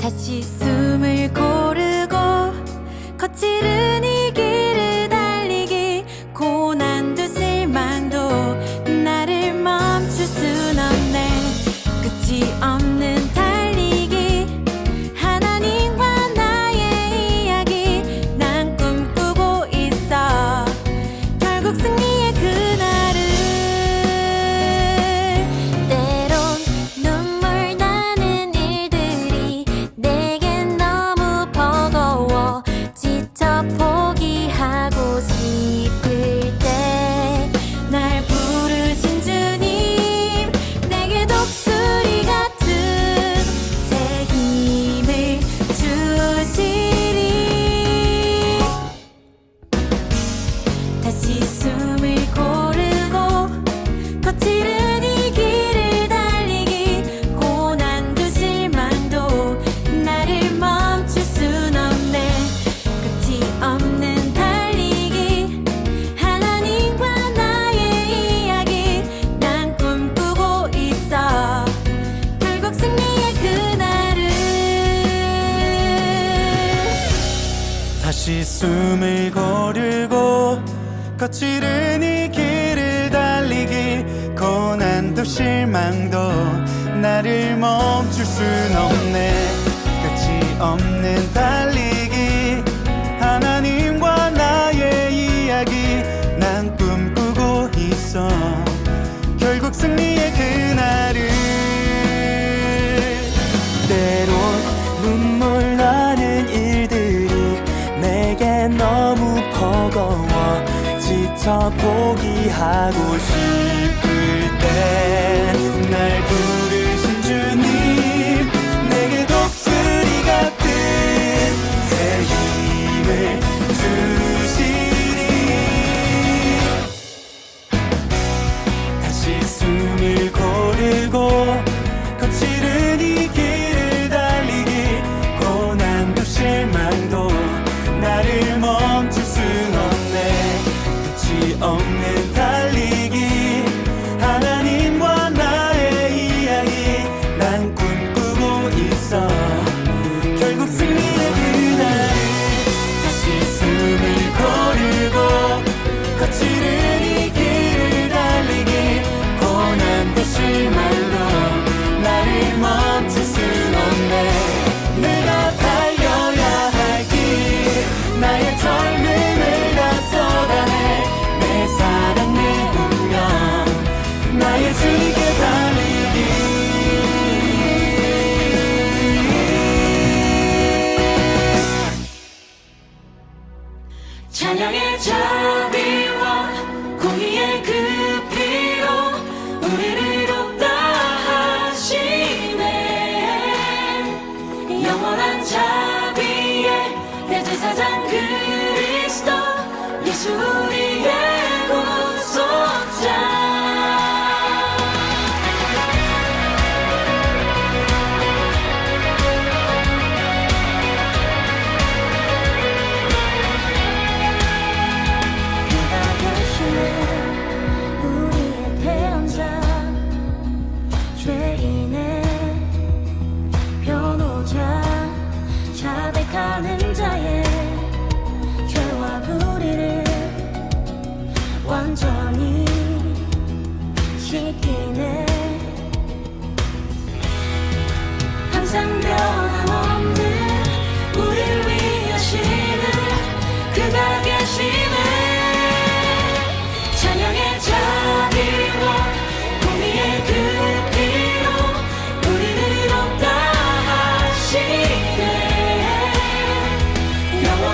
다시 숨을 고르고 거칠은 거칠은 이 길을 달리기. 고난도 실망도 나를 멈출 순 없네. 끝이 없는 달 더 포기하고 싶어 결국 승리의 그날 다시 숨을 고르고 거칠은 이 길을 달리기 고난 대신 말로 나를 멈춰 산 그리스도 예수 우리의 구속자. 죄인의 변호자 자백하는 자의 완전히 식기네. 항상 변함없는 우릴 위하시는 그가 계시네 찬양의 자비로 공의의 그피로 우리를 없다 하시네. 영원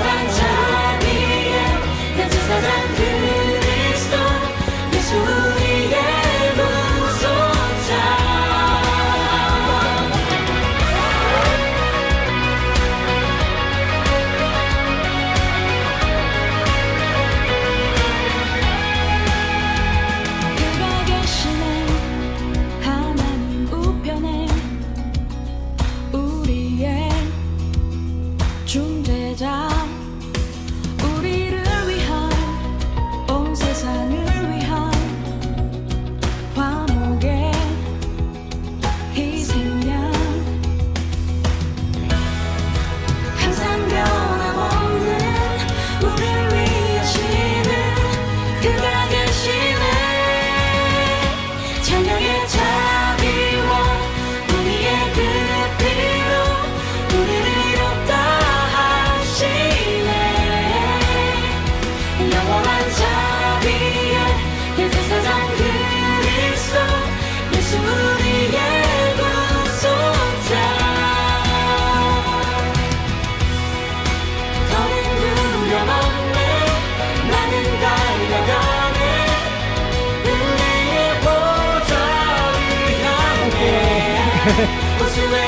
娘